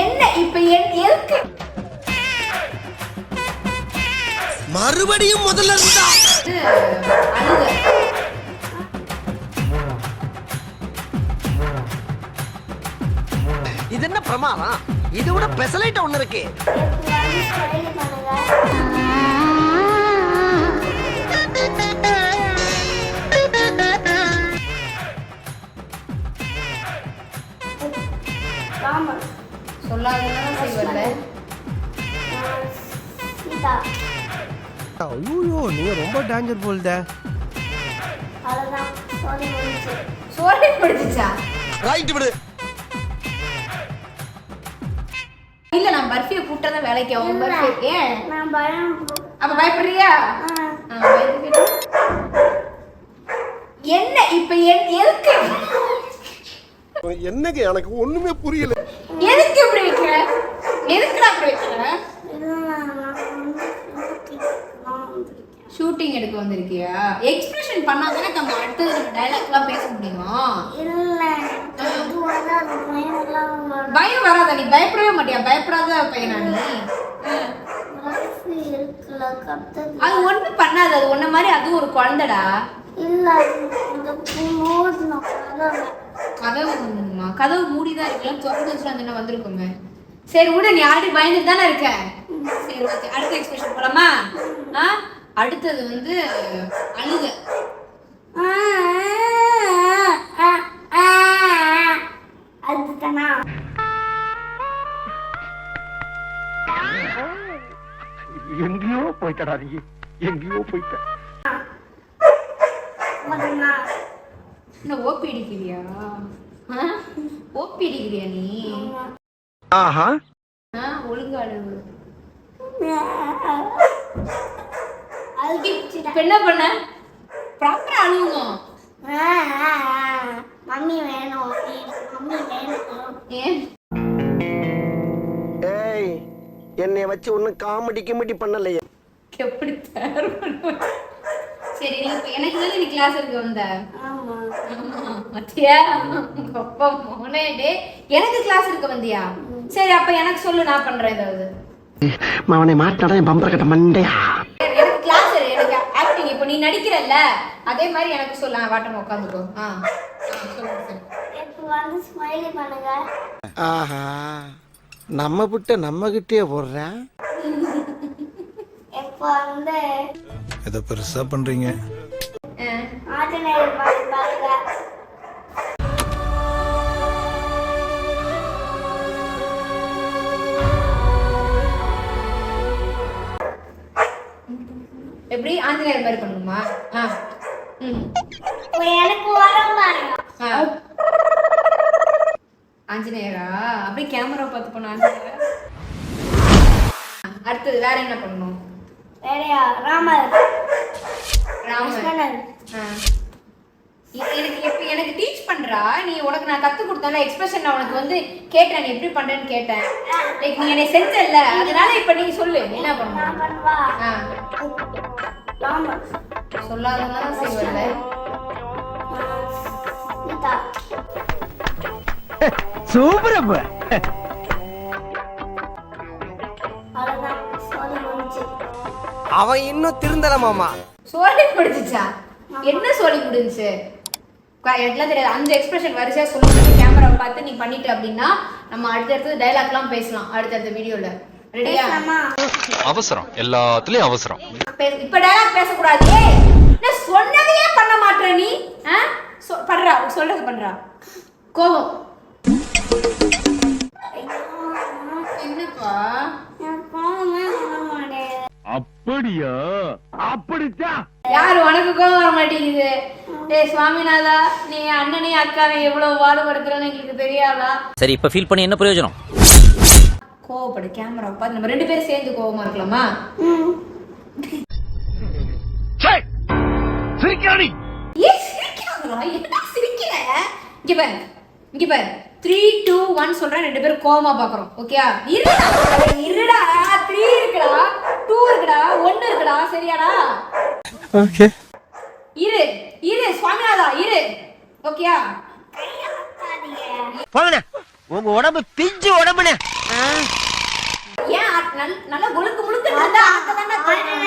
என்ன இப்ப என் எதுக்கு? மறுபடியும் முதல்ல இருந்தா. இது என்ன பிரமாதம்? இது விட பெசலைட் ஒண்ணு இருக்கு. ஐயோ நீங்க ரொம்ப டேஞ்சர் போல்தே முடிஞ்சு சோழி பிடிச்சிச்சா ரைட் விடு. இல்ல நான் பர்ஃபியை கூட்டதான் வேலைக்கு ஆகும். பர்ஃபி ஏன்? நான் பயம். அப்ப பயப்படுறியா. என்ன இப்ப என் எதுக்கு? என்னங்க எனக்கு ஒண்ணுமே புரியல எதுக்கு இப்படி வைக்கிற எதுக்குடா இப்படி வைக்கிற இல்லை நான் வந்து நான் வந்திருக்கேன் ஷூட்டிங் எடுக்க வந்திருக்கியா? எக்ஸ்பிரஷன் பண்ணாதானே நம்ம அடுத்தது நம்ம டைலாக்லாம் பேச முடியுமா? அது பயம் வராதா நீ? பயப்படவே மாட்டியா? பயப்படாத பையனா நீ? அது ஒண்ணும் பண்ணாது அது ஒன்ன மாதிரி அதுவும் ஒரு குழந்தைடா. இல்லை கதவை கதவு மூடிதான் இருக்கலாம் திறந்து வச்சுட்டு வந்திருக்குமே. சரி விடு நீ ஆல்ரெடி பயந்துட்டு தானே இருக்க சரி ஓகே அடுத்த எக்ஸ்பிரஷன் போலாமா? ஆ? அடுத்தது வந்து அழுக. எங்கேயோ போயிட்டடா நீ. எங்கேயோ போயிட்ட. என்ன ஓபி அடிக்கிறியா? ஆ? ஓபி அடிக்கிறியா நீ? ஆஹா. ஆ ஒழுங்கா அழுகு. அழுகிடுச்சுடா இப்ப என்ன பண்ண? ப்ராப்பரா அழுகணும் மம்மி வேணும். மம்மி வேணும். ஏன் ஏய் என்னைய வச்சு ஒன்னும் காமெடி கிமெடி பண்ணலையே. எப்படி தயார் சரி நீ இப்ப எனக்கு தானே நீ கிளாஸ் இருக்க வந்த? ஆமா. ஆமா, மத்தியா உங்க அப்பா மோனே டே எனக்கு கிளாஸ் இருக்க வந்தியா? சரி அப்ப எனக்கு சொல்லு நான் பண்றேன் ஏதாவது. அவனை மாட்டாடா என் பம்பர கட்ட மண்டையா? நடிக்கிறல்ல? அதே மாதிரி எனக்கு சொல்ல. வாட்டம் உட்காந்துக்கோ. ஆ. ஆஹா. நம்ம புட்ட நம்ம கிட்டே போடுறேன் இப்போ வந்து ஏதோ பெருசா பண்றீங்க? பாட்டு பாருங்க. எப்படி? ஆஞ்சநேயர் மாதிரி பண்ணணுமா? ஆ. ம். இப்போ எனக்கு வரும் ஆ. ஆஞ்சநேயரா? அப்படியே கேமரா பார்த்து பண்ண ஆஞ்சநேயரா. அடுத்தது வேற என்ன பண்ணணும்? வேறையா? ராமர். ராமர். எனக்கு எப்ப எனக்கு டீச் பண்றா? நீ உனக்கு நான் கத்து கொடுத்தேன்ல எக்ஸ்பிரஷன் நான் உனக்கு வந்து கேட்டேன் நீ எப்படி பண்றேன்னு கேட்டேன். லைக் நீ என்னை செஞ்சல்ல. அதனால இப்ப நீ சொல்லு என்ன பண்ணுவா? செய்வல்ல சூப்பர் அப்ப அவன் இன்னும் திருந்தல மாமா. சோழி முடிஞ்சிச்சா? என்ன சோழி முடிஞ்சுச்சு? க- எனக்குலாம் தெரியாது. அந்த எக்ஸ்பிரஷன் வரிசையா சொல்லி கேமராவை பார்த்து நீ பண்ணிட்ட அப்படின்னா நம்ம அடுத்தடுத்து டைலாக்லாம் பேசலாம் அடுத்தடுத்த வீடியோல அவசரம். எல்லாத்துலயும் அவசரம். இப்ப டைலாக் பேசக்கூடாது. நான் சொன்னதையே பண்ண மாட்ற நீ. பண்றா. சொல்றது பண்றா. கோபம். என்னப்பா? அப்படியா? அப்படித்தான். யாரு? உனக்கு கோபம் வர மாட்டேங்குது. டேய் சுவாமிநாதா நீ அண்ணனையும் அக்காவையும் எவ்வளவு பாடுபடுத்துறன்னு எங்களுக்கு தெரியாதா? சரி இப்ப ஃபீல் பண்ணி என்ன பிரயோஜனம்? கோவப்படு கேமரா பார்த்து நம்ம ரெண்டு பேரும் சேர்ந்து கோவமா இருக்கலாமா? சிரிக்காடி ஏன் சிரிக்கிறாங்களா என்ன சிரிக்கிற? இங்க பாரு. இங்க பாரு. த்ரீ டூ ஒன் சொல்றேன் ரெண்டு பேரும் கோவமா பாக்குறோம். ஓகேயா இருடா இருடா. த்ரீ இருக்குடா. டூ இருக்குடா. ஒன்னு இருக்குடா. சரியாடா? ஓகே இரு. இரு சுவாமிநாதா இரு. ஓகேயா போங்கண்ணே. உங்க உடம்பு பிஞ்சு உடம்புனே ஏன் ஆ- நல்- நல்லா கொழுக்கு முழுக்க நல்லா ஆக்கதாண்டா தெரியும்.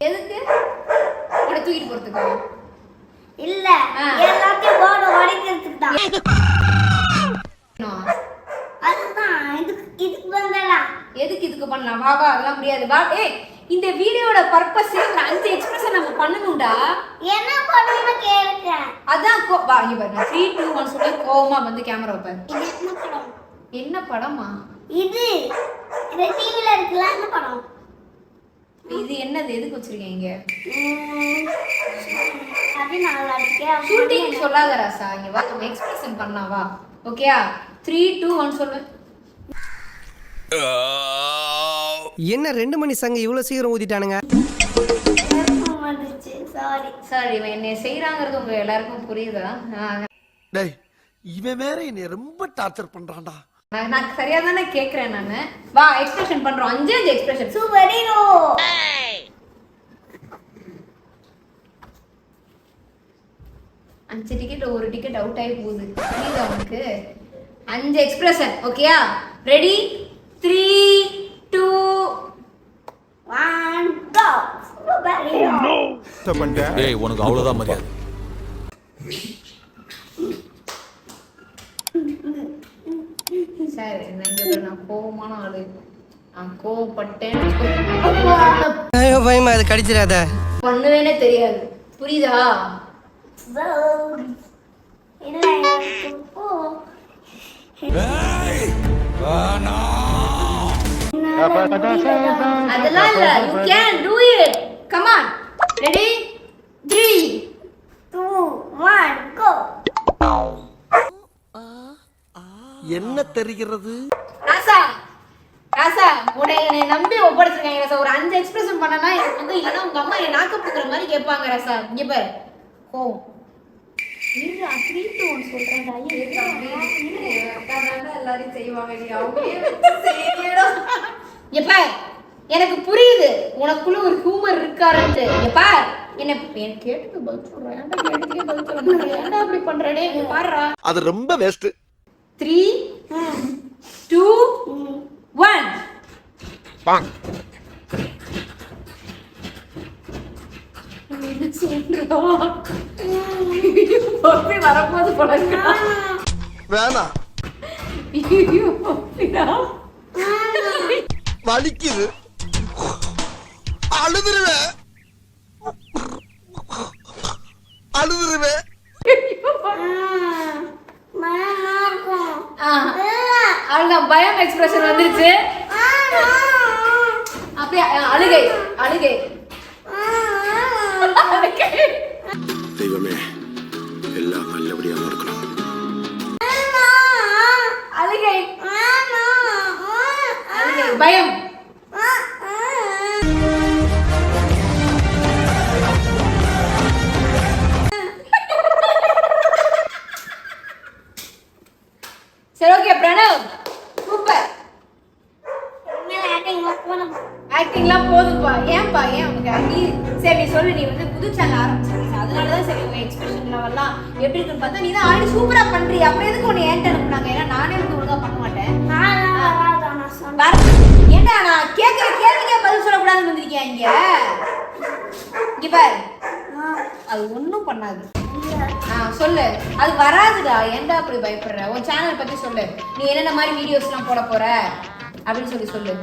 எதுக்கு? உன்னை தூக்கிட்டு போறதுக்கா. இல்ல. எல்லாத்தையும் போர்டு உடைக்கிறதுக்கு தான். அதுதான் இதுக்கு இதுக்கு எதுக்கு இதுக்கு பண்ணலாம்? வா வா அதெல்லாம் முடியாது. வா ஏய் இந்த வீடியோட பர்பஸ் ஒரு அஞ்சு எக்ஸ்பிரஷன் நம்ம பண்ணணும்டா. என்ன பண்ணுன்னு கேட்கிறேன் அதான் கோ வா இங்க பாரு த்ரீ டூ ஒன் சொல்லி கோவமா வந்து கேமரா இது என்ன படம்? என்ன படமா? இது இந்த டிவில இருக்குல்ல என்ன படம்? இது என்னது? எதுக்கு வச்சிருக்கீங்க உம், அது நல்லா இருக்கே ஷூட்டிங் சொல்லாத ராசா இங்க வா நம்ம எக்ஸ்பிரஷன் பண்ணலாம் வா. ஓகேயா த்ரீ டூ ஒன் சொல்லு. என்ன ரெண்டு மணி சங்க இவ்வளவு சீக்கிரம் ஊதிட்டானுங்க? சாரி சார் இவன் என்னை செய்யறாங்கிறது உங்க எல்லாருக்கும் புரியுதா? டேய் இவன் வேற என்னை ரொம்ப டார்ச்சர் பண்றான்டா. நான் சரியா தானே கேக்குறேன் நானு? வா எக்ஸ்பிரஷன் பண்றோம். அஞ்சு அஞ்சு எக்ஸ்பிரஷன் சூப்பர் ஹீரோ அஞ்சு டிக்கெட் ஒரு டிக்கெட் அவுட் ஆகி போகுது. புரியுதா உனக்கு? அஞ்சு எக்ஸ்பிரஷன் ஓகேயா ready three two one go super hero ஏய் உனக்கு அவ்வளவுதான் மரியாதை. சார் நான் நான் கோவமான ஆளு. நான் கோவப்பட்டேன்னு வச்சுக்கோ. ஐயோ பயமா அது கடிச்சிடாத. பண்ணுவேனே தெரியாது. புரியுதா? அதெல்லாம் இல்ல. You can do it come on ready three two one go என்ன தெரிகிறது? ராசா ராசா உன்னை என்னை நம்பி ஒப்படைச்சிருக்காங்க ராசா. ஒரு அஞ்சு எக்ஸ்பிரஷன் பண்ணனா எனக்கு வந்து இல்லைன்னா உங்க அம்மா என் நாக்கு பிடிக்கிற மாதிரி கேட்பாங்க ராசா. இங்க பாரு. ஓ இருடா த்ரீ டூ ஒன் எல்லாரும் செய்வாங்க. நீ அவங்களே வச்சு இங்க பார். எனக்கு புரியுது. உனக்குள்ள ஒரு ஹியூமர் இருக்காருன்ட்டு. பார். என்ன கேட்டு பதில் சொல்றேன். ஏன்டா கேட்டுக்கே பதில் சொல்ல மாட்டேன் ஏன்டா அப்படி பண்றடே இங்க பாருடா. அது ரொம்ப வேஸ்ட் த்ரீ டூ ஒன் பப்பி வரப்போது வேணாம் வலிக்குது. அழுதுருவேன் அழுதுருவேன் அவ்வளோதான் பயம் எக்ஸ்பிரஷன் வந்துருச்சு. அப்படியே அஹ், அழுகை அழுகை. அழுகை. தெய்வமே ஓகே பிரணவ். சூப்பர் ஆக்டிங்லாம் போதும்பா ஏன்பா ஏன் உனக்கு நீ சரி நீ சொல்லு நீ வந்து புது சேனல் ஆரம்பிச்சிருக்க அதனால தான் சரி உங்க எக்ஸ்பிரஷன் லெவல்லாம் எப்படி இருக்குன்னு பார்த்தா நீ தான் ஆல்ரெடி சூப்பரா பண்றீ அப்புறம் எதுக்கு உன்னை ஏன்ட்ட அனுப்புனாங்க? ஏன்னா நானே வந்து ஒழுங்கா பண்ண மாட்டேன். ஏன்டா நான் கேட்குற கேள்விக்கே பதில் சொல்லக்கூடாதுன்னு வந்திருக்கேன் இங்க? இங்க பாரு. அது ஒன்றும் பண்ணாது. ஆ சொல்லு. அது வராதுடா. ஏன்டா அப்படி பயப்படுற? உன் சேனல் பத்தி சொல்லு. நீ என்னென்ன மாதிரி வீடியோஸ்லாம் போட போற? அப்படின்னு சொல்லி சொல்லு.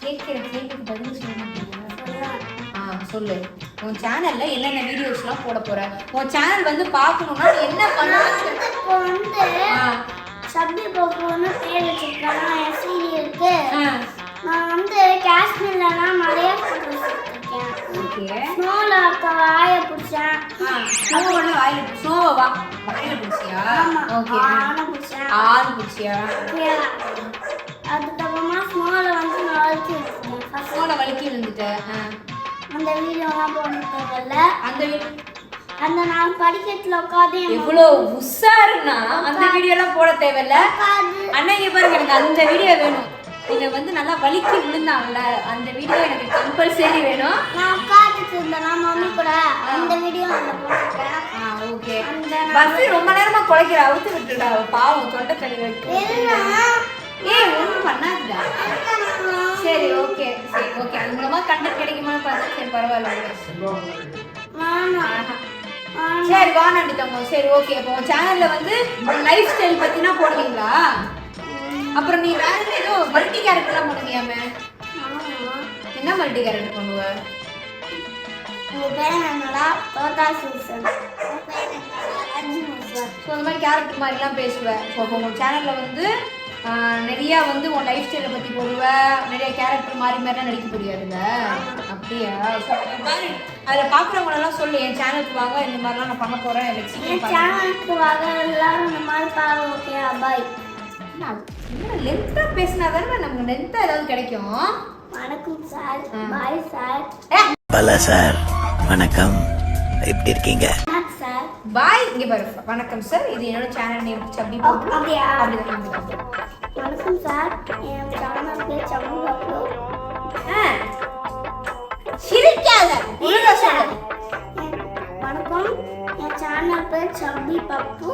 கேட்கிற கேள்விக்கு பதில் சொல்ல மாட்டீங்களா ஆ சொல்லு. உன் சேனல்ல என்னென்ன வீடியோஸ்லாம் போட போற? உன் சேனல் வந்து பார்க்கணும்னா என்ன பண்ணணும் இப்போ வந்து சப்பி போக்குன்னு பேர் வச்சிருக்கேன். என் சீரியலுக்கு ஆ. நான் வந்து காஷ்மீர்லலாம் நிறைய ஓகே. ஸ்னோவில் இருக்க வாயை பிடிச்சேன். ஸ்னோ ஒன்று வாயில ஸ்னோவை வாயில பிடிச்சியா? ஓகே. ஆனை பிடிச்சேன். ஆறு பிடிச்சியா? அதுக்கப்புறமா ஸ்னோவில் வந்து நான் வச்சிருக்கேன் ஃபர்ஸ்ட் ஸ்னோல வலிக்கி விழுந்துட்ட ஆ. அந்த வீடியோலாம் போனதில்ல அந்த வீடியோ அந்த நான் படிக்கட்டில் உட்காந்து எவ்வளோ உஷாருன்னா அந்த வீடியோலாம் போட தேவையில்ல. அண்ணா இங்க பாருங்க எனக்கு அந்த வீடியோ வேணும். நீங்க வந்து நல்லா வலிக்கி விழுந்தாங்கல்ல அந்த வீடியோ எனக்கு கம்பல்சரி வேணும். நான் உட்காந்துட்டு இருந்தேனா மம்மி கூட அந்த வீடியோ ஆ ஓகே. பஸ் ரொம்ப நேரமா குலைக்கிற அவுத்து விட்டுடா பாவம் தொண்டை தண்ணி வைக்கும். ஏய் ஒண்ணும் பண்ணாதுடா. சரி ஓகே சரி ஓகே. அது மூலமா கண்டென்ட் கிடைக்குமான்னு பார்த்தா சரி பரவாயில்ல. சரி வானாண்டி தங்கம். சரி ஓகே. இப்போ சேனல்ல வந்து லைஃப் ஸ்டைல் பத்தினா போடுவீங்களா? அப்புறம் நீ வேற ஏதோ மல்டி கேரக்டர்லாம் பண்ணுவியாமே. என்ன மல்டி கேரக்டர் பண்ணுவ? உங்க பேர் என்னடா? சூசன். ஸோ அந்த மாதிரி கேரக்டர் மாதிரிலாம் பேசுவேன் ஸோ இப்போ உங்கள் சேனலில் வந்து நிறைய வந்து உன் லைஃப் ஸ்டைலை பற்றி போடுவ. நிறைய கேரக்டர் மாறி மாதிரிலாம் நடிக்க முடியாதுல்ல? அப்படியா? அதில் பார்க்குறவங்களெல்லாம் சொல்லு என் சேனலுக்கு வாங்க இந்த மாதிரிலாம் நான் பண்ண போகிறேன் சேனலுக்கு வாங்க எல்லாரும் இந்த மாதிரி பாருங்க ஓகே பாய் லென்த்தாக பேசினா தானே நமக்கு லென்த்தாக ஏதாவது கிடைக்கும்? வணக்கம் சார். Bye sir. பல சார். வணக்கம். எப்படி இருக்கீங்க? சார். பாய் இங்கே பாரு. வணக்கம் சார். இது என்னோட சேனல் நேம் அப்படி அப்~ அப்படியா? அப்படி வணக்கம் சார். என் சேனல் பேர் சமூக அப்லோட் சிரிக்காத. ஒழுங்கா சொல்லு வணக்கம். என் சேனல் பேர் சம்பி பப்பு.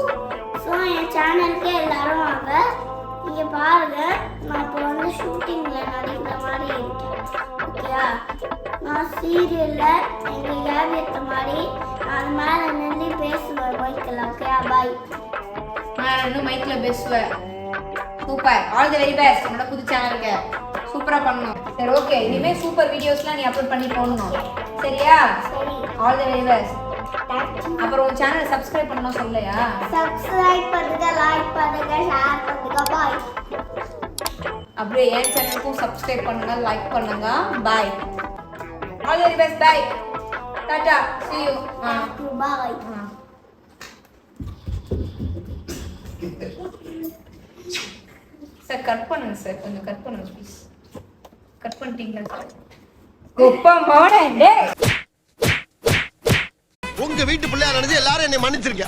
ஸோ என் சேனலுக்கு எல்லாரும் வாங்க. இங்கே பாருங்க. நான் இப்போ வந்து ஷூட்டிங்கில் நடிக்கிற மாதிரி இருக்கேன். ஓகேயா நான் சீரியலில் எங்கள் ஏவியத்த மாதிரி அது மேலே நின்று பேசுவேன் மைக்கில் ஓகேயா பாய் நான் இன்னும் மைக்ல பேசுவேன். Super all the very best என்னோட புது சேனலுக்கு சூப்பரா பண்ணணும். சரி ஓகே இனிமே சூப்பர் வீடியோஸ்லாம் நீ அப்லோட் பண்ணி போடணும். சரியா? சரி. ஆல் தி வெரி பெஸ்ட் அப்புறம் உன் சேனலை சப்ஸ்கிரைப் பண்ணணும் சொல்லையா? சப்ஸ்கிரைப் பண்ணுங்க லைக் பண்ணுங்க ஷேர் பண்ணுங்க. பாய் அப்படியே என் சேனலுக்கும் சப்ஸ்கிரைப் பண்ணுங்க லைக் பண்ணுங்க. Bye all the very best bye Tata see you. Bye. Sir cut பண்ணுங்க சார் கொஞ்சம் கட் பண்ணுங்க ப்ளீஸ் கட் பண்ணிட்டீங்களா சார் குப்பம் போட உங்க வீட்டு பிள்ளையா நினைச்சு எல்லாரும் என்னை மன்னிச்சிருக்க